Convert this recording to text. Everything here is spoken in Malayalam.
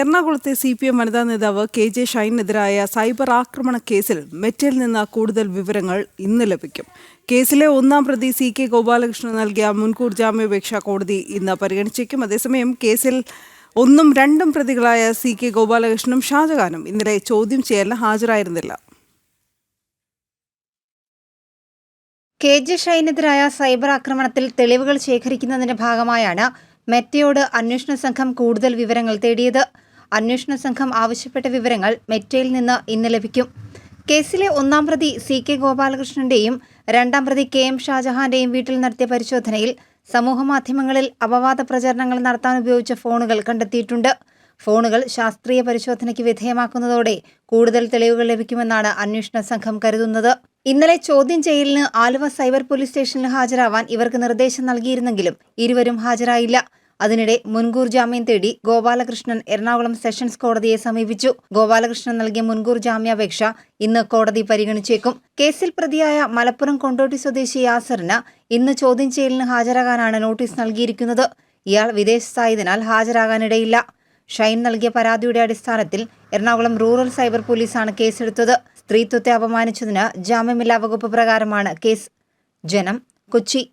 എറണാകുളത്തെ സി പി എം വനിതാ നേതാവ് കെ ജെ ഷൈനെതിരായ സൈബർ ആക്രമണ കേസിൽ മെറ്റയിൽ നിന്ന് കൂടുതൽ വിവരങ്ങൾ ഇന്ന് ലഭിക്കും. കേസിലെ ഒന്നാം പ്രതി സി കെ ഗോപാലകൃഷ്ണൻ നൽകിയ മുൻകൂർ ജാമ്യാപേക്ഷ കോടതി ഇന്ന് പരിഗണിച്ചേക്കും. അതേസമയം കേസിൽ ഒന്നും രണ്ടും പ്രതികളായ സി കെ ഗോപാലകൃഷ്ണനും ഷാജഹാനും ഇന്നലെ ചോദ്യം ചെയ്യലിന് ഹാജരായിരുന്നില്ല. കെ ജെ ഷൈനെതിരായ സൈബർ ആക്രമണത്തിൽ തെളിവുകൾ ശേഖരിക്കുന്നതിന്റെ ഭാഗമായാണ് മെറ്റയോട് അന്വേഷണ സംഘം കൂടുതൽ വിവരങ്ങൾ തേടിയത്. അന്വേഷണ സംഘം ആവശ്യപ്പെട്ട വിവരങ്ങൾ മെറ്റയിൽ നിന്ന് ഇന്ന് ലഭിക്കും. കേസിലെ ഒന്നാം പ്രതി സി കെ ഗോപാലകൃഷ്ണന്റെയും രണ്ടാം പ്രതി കെ എം ഷാജഹാന്റെയും വീട്ടിൽ നടത്തിയ പരിശോധനയിൽ സമൂഹമാധ്യമങ്ങളിൽ അപവാദ പ്രചരണങ്ങൾ നടത്താൻ ഉപയോഗിച്ച ഫോണുകൾ കണ്ടെത്തിയിട്ടുണ്ട്. ഫോണുകൾ ശാസ്ത്രീയ പരിശോധനയ്ക്ക് വിധേയമാക്കുന്നതോടെ കൂടുതൽ തെളിവുകൾ ലഭിക്കുമെന്നാണ് അന്വേഷണ സംഘം കരുതുന്നത്. ഇന്നലെ ചോദ്യം ചെയ്യലിന് ആലുവ സൈബർ പോലീസ് സ്റ്റേഷനിൽ ഹാജരാവാൻ ഇവർക്ക് നിർദ്ദേശം നൽകിയിരുന്നെങ്കിലും ഇരുവരും ഹാജരായില്ല. അതിനിടെ മുൻകൂർ ജാമ്യം തേടി ഗോപാലകൃഷ്ണൻ എറണാകുളം സെഷൻസ് കോടതിയെ സമീപിച്ചു. ഗോപാലകൃഷ്ണൻ നൽകിയ മുൻകൂർ ജാമ്യാപേക്ഷ ഇന്ന് കോടതി പരിഗണിച്ചേക്കും. കേസിൽ പ്രതിയായ മലപ്പുറം കൊണ്ടോട്ടി സ്വദേശി യാസറിന് ഇന്ന് ചോദ്യം ചെയ്യലിന് ഹാജരാകാനാണ് നോട്ടീസ് നൽകിയിരിക്കുന്നത്. ഇയാൾ വിദേശത്തായതിനാൽ ഹാജരാകാനിടയില്ല. ഷൈൻ നൽകിയ പരാതിയുടെ അടിസ്ഥാനത്തിൽ എറണാകുളം റൂറൽ സൈബർ പോലീസാണ് കേസെടുത്തത്. സ്ത്രീത്വത്തെ അപമാനിച്ചതിന് ജാമ്യമില്ലാ വകുപ്പ് പ്രകാരമാണ് കേസ്. ജനം കൊച്ചി.